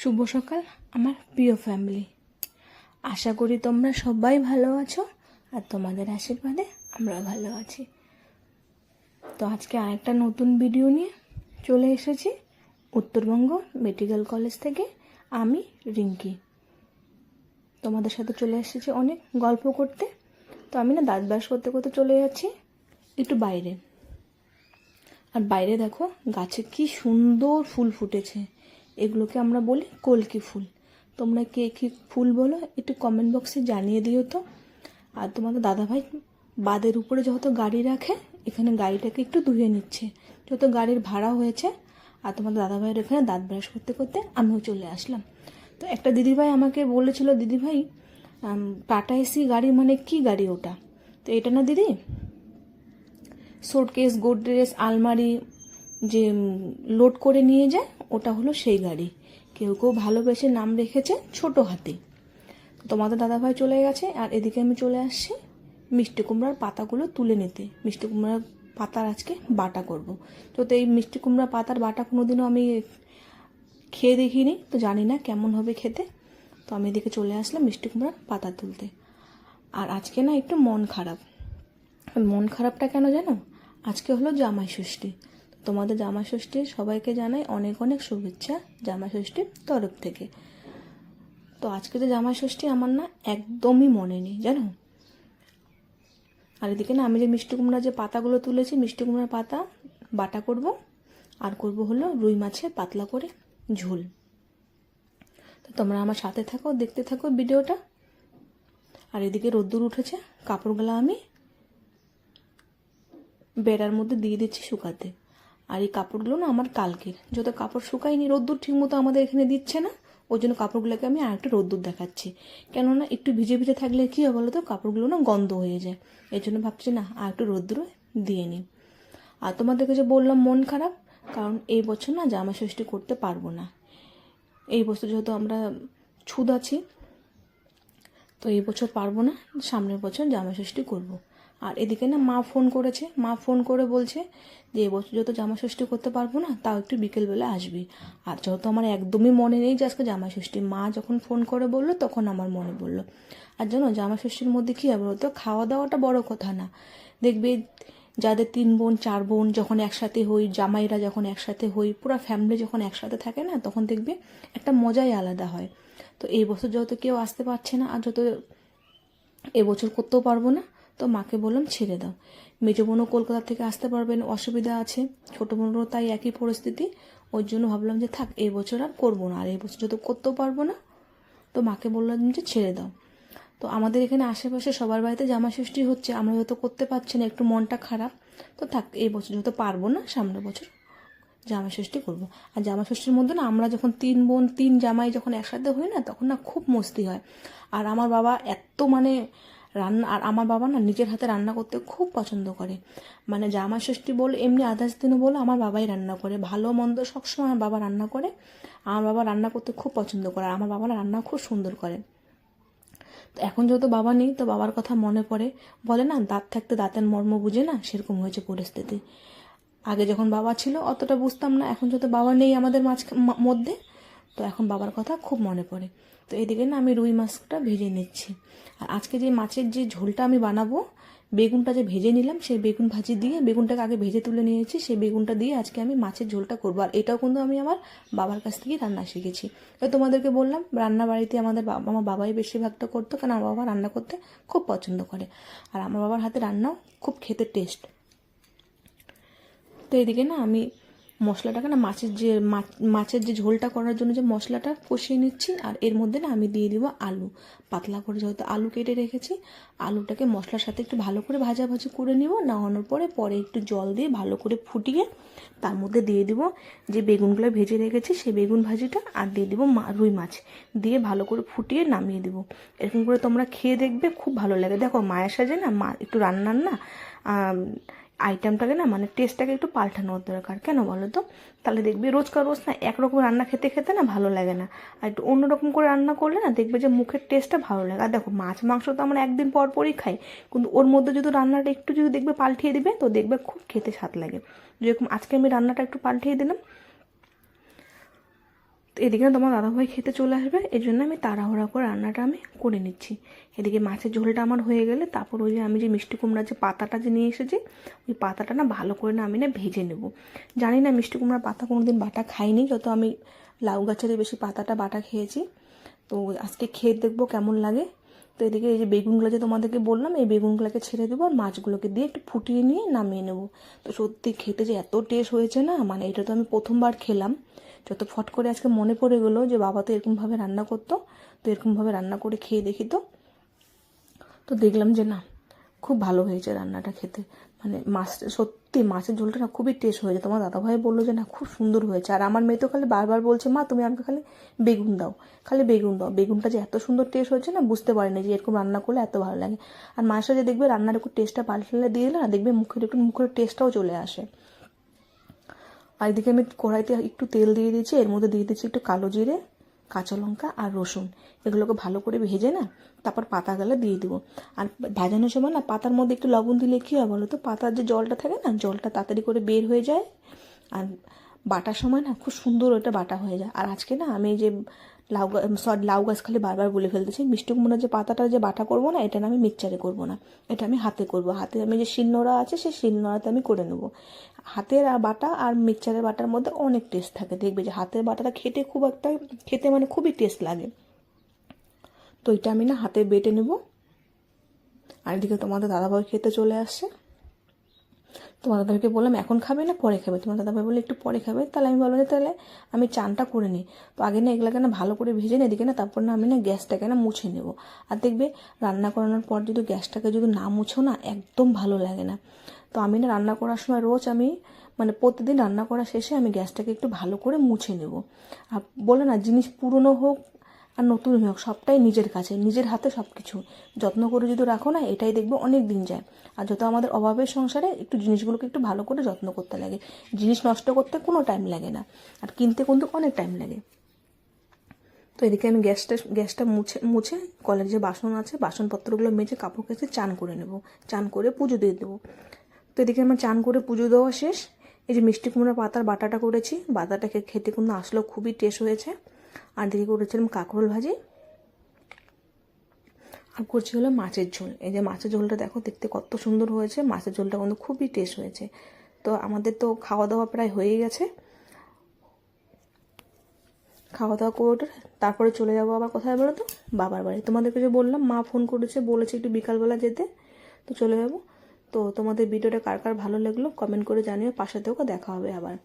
শুভ সকাল, আমার প্রিয় ফ্যামিলি আশা করি তোমরা সবাই ভালো আছো আর তোমাদের আশীর্বাদে আমরা ভালো আছি। তো আজকে আরেকটা নতুন ভিডিও নিয়ে চলে এসেছি উত্তরবঙ্গ মেডিকেল কলেজ থেকে আমি রিঙ্কি। তোমাদের সাথে চলে এসেছি অনেক গল্প করতে। তো আমি না দাঁত ব্রাশ করতে করতে চলে যাচ্ছি একটু বাইরে। আর বাইরে দেখো গাছে কি সুন্দর ফুল ফুটেছে। এগুলোকে আমরা বলি কলকি ফুল। তোমরা কে কী ফুল বলো একটু কমেন্ট বক্সে জানিয়ে দিও তো। আর তোমাদের দাদাভাই বাদের উপরে যত গাড়ি রাখে, এখানে গাড়িটাকে একটু ধুয়ে নিচ্ছে। যত গাড়ির ভাড়া হয়েছে, আর তোমাদের দাদাভাইয়ের এখানে দাঁত ব্রাশ করতে করতে আমিও চলে আসলাম। তো একটা দিদিভাই আমাকে বলেছিল, দিদিভাই টাটা এসি গাড়ি মানে কি গাড়ি ওটা? তো এটা না দিদি? সুটকেস গোদরেজ আলমারি, যে লোড করে নিয়ে যায় ওটা হলো সেই গাড়ি। কেউ কেউ ভালোবেসে নাম রেখেছে ছোট হাতি। তোমাদের দাদাভাই চলে গেছে আর এদিকে আমি চলে আসছি মিষ্টি কুমড়ার পাতাগুলো তুলে নিতে। মিষ্টি কুমড়ার পাতার আজকে বাটা করব। তো এই মিষ্টি কুমড়ার পাতার বাটা কোনোদিনও আমি খেয়ে দেখিনি, তো জানি না কেমন হবে খেতে। তো আমি এদিকে চলে আসলাম মিষ্টি কুমড়ার পাতা তুলতে। আর আজকে না একটু মন খারাপ। মন খারাপটা কেন জানো? আজকে হলো জামাই ষষ্ঠী। তোমাদের জামাই ষষ্ঠীর সবাইকে জানাই অনেক অনেক শুভেচ্ছা জামাই ষষ্ঠীর তরফ থেকে। তো আজকে তো জামাই ষষ্ঠী আমার না একদমই মনে নেই, জানো? আর এদিকে না আমি যে মিষ্টি কুমড়ার যে পাতাগুলো তুলেছি, মিষ্টি কুমড়ার পাতা, বাটা করব, আর করব হলো রুই মাছের পাতলা করে ঝোল। তো তোমরা আমার সাথে থাকো, দেখতে থাকো ভিডিওটা। আর এদিকে রোদ্দুর উঠেছে, কাপড়গুলো আমি বেড়ার মধ্যে দিয়ে দিচ্ছি শুকাতে। আর এই কাপড়গুলো না আমার কালকের। যত কাপড় শুকায়নি, রোদ্দুর ঠিক মতো আমাদের এখানে দিচ্ছে না। ওই জন্য কাপড়গুলোকে আমি আর একটু রোদ্দুর দেখাচ্ছি। কেননা একটু ভিজে ভিজে থাকলে কী হবে বলো তো কাপড়গুলো না গন্ধ হয়ে যায়। এই জন্য ভাবছি না আর একটু রোদ্দুরে দিয়ে নিই। আর তোমাদেরকে যে বললাম, মন খারাপ, কারণ এই বছর না জামা ষষ্ঠী করতে পারব না। এই বছর যেহেতু আমরা ছুদ আছি, তো এই বছর পারব না, সামনের বছর জামা ষষ্ঠী করব। আর এদিকে না মা ফোন করেছে, মা ফোন করে বলছে যে এবছর যত জামা ষষ্ঠী করতে পারব না, তাও একটু বিকেলবেলা আসবি। আর যত আমার একদমই মনে নেই যে, আজকে জামা ষষ্ঠী। মা যখন ফোন করে বলল, তখন আমার মনে পড়ল। আর জানো, জামা ষষ্ঠীর মধ্যে কী হবে বলতো? খাওয়া দাওয়াটা বড় কথা না। দেখবে যাদের তিন বোন, চার বোন যখন একসাথে হই জামাইরা যখন একসাথে হই, পুরো ফ্যামিলি যখন একসাথে থাকে না, তখন দেখবে একটা মজাই আলাদা হয়। তো এই বছর যত কেউ আসতে পারছে না, আর যত এবছর করতেও পারব না তো মাকে বললাম, ছেড়ে দাও। মেজো বোনও কলকাতা থেকে আসতে পারবেন অসুবিধা আছে। ছোটো বোনেরও তাই একই পরিস্থিতি। ওই জন্য ভাবলাম যে থাক, এই বছর আর করব না, আর এই বছর যত করতেও পারব না। তো মাকে বললাম যে ছেড়ে দাও। তো আমাদের এখানে আশেপাশে সবার বাড়িতে জামা ষষ্ঠী হচ্ছে, আমরা হয়তো করতে পারছি না, একটু মনটা খারাপ। তো থাক, এই বছর যত পারব না সামনের বছর জামা ষষ্ঠী করব। আর জামা ষষ্ঠীর মধ্যে না, আমরা যখন তিন বোন, তিন জামাই যখন একসাথে হই না, তখন না খুব মস্তি হয়। আর আমার বাবা এত মানে রান্না, আর আমার বাবা না নিজের হাতে রান্না করতে খুব পছন্দ করে। মানে জামা ষষ্ঠী বল, এমনি আদার্স দিনও বলে, আমার বাবাই রান্না করে। ভালো মন্দ সবসময় আমার বাবা রান্না করে। আমার বাবা রান্না করতে খুব পছন্দ করে, আর আমার বাবা না রান্না খুব সুন্দর করে। তো এখন যেহেতু বাবা নেই, তো বাবার কথা মনে পড়ে। বলে না, দাঁত থাকতে দাঁতের মর্ম বুঝে না, সেরকম হয়েছে পরিস্থিতি। আগে যখন বাবা ছিল, অতটা বুঝতাম না। এখন যেহেতু বাবা নেই আমাদের মাঝ মধ্যে তো এখন বাবার কথা খুব মনে পড়ে। তো এদিকে না আমি রুই মাছটা ভেজে নিচ্ছি। আর আজকে যে মাছের যে ঝোলটা আমি বানাবো, বেগুনটা যে ভেজে নিলাম, সেই বেগুন ভাজি দিয়ে বেগুনটাকে আগে ভেজে তুলে নিয়েছি, সেই বেগুনটা দিয়ে আজকে আমি মাছের ঝোলটা করব। আর এটাও কিন্তু আমি আমার বাবার কাছ থেকেই রান্না শিখেছি। তো তোমাদেরকে বললাম রান্না বাড়িতে আমাদের বাবা আমার বাবাই বেশিরভাগটা করতো কারণ আমার বাবা রান্না করতে খুব পছন্দ করে। আর আমার বাবার হাতে রান্নাও খুব খেতে টেস্ট তো এদিকে না আমি মশলাটাকে না মাছের যে মাছের যে ঝোলটা করার জন্য যে মশলাটা কষিয়ে নিচ্ছি, আর এর মধ্যে না আমি দিয়ে দিব আলু। পাতলা করে যেহেতু আলু কেটে রেখেছি, আলুটাকে মশলার সাথে একটু ভালো করে ভাজাভাজি করে নিব। নামানোর পরে পরে একটু জল দিয়ে ভালো করে ফুটিয়ে তার মধ্যে দিয়ে দিব যে বেগুনগুলো ভেজে রেখেছি, সেই বেগুন ভাজিটা, আর দিয়ে দিব রুই মাছ। দিয়ে ভালো করে ফুটিয়ে নামিয়ে দিব। এরকম করে তোমরা খেয়ে দেখবে, খুব ভালো লাগে। দেখো, মায়ের সাজে না মা একটু রান্নার না আইটেমটাকে না মানে টেস্টটাকে একটু পাল্টানোর দরকার। কেন বলো তো? তাহলে দেখবি রোজকার রোজ না একরকম রান্না খেতে খেতে না ভালো লাগে না। আর একটু অন্যরকম করে রান্না করলে না দেখবে যে মুখের টেস্টটা ভালো লাগে। আর দেখো, মাছ, মাংস তো আমরা একদিন পর পরই খাই। কিন্তু ওর মধ্যে যদি রান্নাটা একটু যদি দেখবে পাল্টিয়ে দিবে, তো দেখবে খুব খেতে স্বাদ লাগে। যেরকম আজকে আমি রান্নাটা একটু পাল্টিয়ে দিলাম এদিকে না তোমার দাদাভাই খেতে চলে আসবে এই জন্য আমি তাড়াহুড়া করে রান্নাটা আমি করে নিচ্ছি। এদিকে মাছের ঝোলটা আমার হয়ে গেলে তারপর ওই যে আমি যে মিষ্টি কুমড়ার যে পাতাটা যে নিয়ে এসেছি, ওই পাতাটা না ভালো করে না আমি না ভেজে নেব। জানি না মিষ্টি কুমড়ার পাতা কোনো দিন বাটা খাইনি, যত আমি লাউ গাছেরই বেশি পাতাটা বাটা খেয়েছি। তো আজকে খেয়ে দেখব কেমন লাগে। তো এদিকে এই যে বেগুনগুলো যে তোমাদেরকে বললাম, এই বেগুনগুলোকে ছেড়ে দেবো আর মাছগুলোকে দিয়ে একটু ফুটিয়ে নিয়ে নামিয়ে নেব। তো সত্যি খেতে যে এত টেস্ট হয়েছে না মানে এটা তো আমি প্রথমবার খেলাম। যত ফট করে আজকে মনে পড়ে গেলো যে বাবা তো এরকমভাবে রান্না করতো, তো এরকমভাবে রান্না করে খেয়ে দেখি তো। তো দেখলাম যে না, খুব ভালো হয়েছে রান্নাটা খেতে। মানে মাছ, সত্যি মাছের ঝোলটা না খুবই টেস্ট হয়েছে। তোমার দাদাভাই বলল যে না, খুব সুন্দর হয়েছে। আর আমার মেয়ে তো খালি বারবার বলছে, মা, তুমি আমাকে খালি বেগুন দাও, খালি বেগুন দাও। বেগুনটা যে এত সুন্দর টেস্ট হয়েছে না, বুঝতে পারিনি যে এরকম রান্না করলে এত ভালো লাগে। আর মাছটা যে দেখবে রান্নার একটু টেস্টটা পাল্টালে দিয়ে দিলে না, দেখবে মুখের একটু মুখের টেস্টটাও চলে আসে। আর এদিকে আমি কড়াইতে একটু তেল দিয়ে দিয়েছি, এর মধ্যে দিয়ে দিচ্ছি একটু কালো জিরে, কাঁচা লঙ্কা আর রসুন। এগুলোকে ভালো করে ভেজে না, তারপর পাতাগুলো দিয়ে দেবো। আর ভাজানোর সময় না, পাতার মধ্যে একটু লবণ দিলে কী হয় বলো তো পাতার যে জলটা থাকে না, জলটা তাড়াতাড়ি করে বের হয়ে যায়। আর বাটার সময় না, খুব সুন্দর ওটা বাটা হয়ে যায়। আর আজকে না, আমি যে লাউ সরি লাউ গাছ খালি বারবার বলে ফেলতেছি। মিষ্টি কুমড়োর যে পাতাটা যে বাটা করব না, এটা আমি মিক্সচারে করব না। এটা আমি হাতে করব। হাতে আমি যে শিলনোড়া আছে, সেই শিলনোড়াতে আমি করে নেব। হাতের বাটা আর মিক্সচারের বাটার মধ্যে অনেক টেস্ট থাকে। দেখবে যে হাতের বাটাটা খেতে খুব একটা, খেতে মানে খুবই টেস্ট লাগে। তো এটা আমি না হাতে বেটে নেব। আর এদিকে তোমাদের দাদাভাই খেতে চলে আসছে। তোমার দাদাভাইকে বললাম, এখন খাবে না, পরে খাবে। তোমার দাদাভাই বলে একটু পরে খাবে। তাহলে আমি বললাম যে, তাহলে আমি চানটা করে নিই। তো আগে না এগুলোকে না ভালো করে ভেজে নিই, এদিকে না তারপর না আমি না গ্যাসটাকে না মুছে নেব। আর দেখবে রান্না করানোর পর যদি গ্যাসটাকে যদি না মুছো না, একদম ভালো লাগে না। তো আমি না রান্না করার সময় রোজ আমি মানে প্রতিদিন রান্না করা শেষে আমি গ্যাসটাকে একটু ভালো করে মুছে নেব। আর বলে না, জিনিস পুরনো হোক আর নতুন হোক, সবটাই নিজের কাছে, নিজের হাতে সব কিছু যত্ন করে যদি রাখো না, এটাই দেখবে অনেক দিন যায়। আর যত আমাদের অভাবের সংসারে, একটু জিনিসগুলোকে একটু ভালো করে যত্ন করতে লাগে। জিনিস নষ্ট করতে কোনো টাইম লাগে না। আর কিনতে কিন্তু অনেক টাইম লাগে। তো এদিকে আমি গ্যাসটা গ্যাসটা মুছে মুছে, কলের যে বাসন আছে, বাসনপত্রগুলো মেজে কাপড় কেচে চান করে নেব। চান করে পুজো দিয়ে দেবো। তো এদিকে আমার চান করে পুজো দেওয়া শেষ। এই যে মিষ্টি কুমড়া পাতার বাটাটা করেছি। বাটাটাকে খেতে কিন্তু আসলেও খুবই টেস্ট হয়েছে। আর দিকে করেছিলাম কাঁকরোল ভাজি। আর করছি হলো মাছের ঝোল। এই যে মাছের ঝোলটা দেখো, দেখতে কত সুন্দর হয়েছে। মাছের ঝোলটা কিন্তু খুবই টেস্ট হয়েছে। তো আমাদের তো খাওয়া দাওয়া প্রায় হয়ে গেছে। খাওয়া দাওয়া করে তারপরে চলে যাব আবার কোথায় বলো তো? বাবার বাড়ি। তোমাদেরকে যে বললাম, মা ফোন করেছে, বলেছে একটু বিকালবেলা যেতে। তো চলে যাব। তো তোমাদের ভিডিওটা কার কার ভালো লাগল কমেন্ট করে জানিও। পাশে থেকেও দেখা হবে আবার।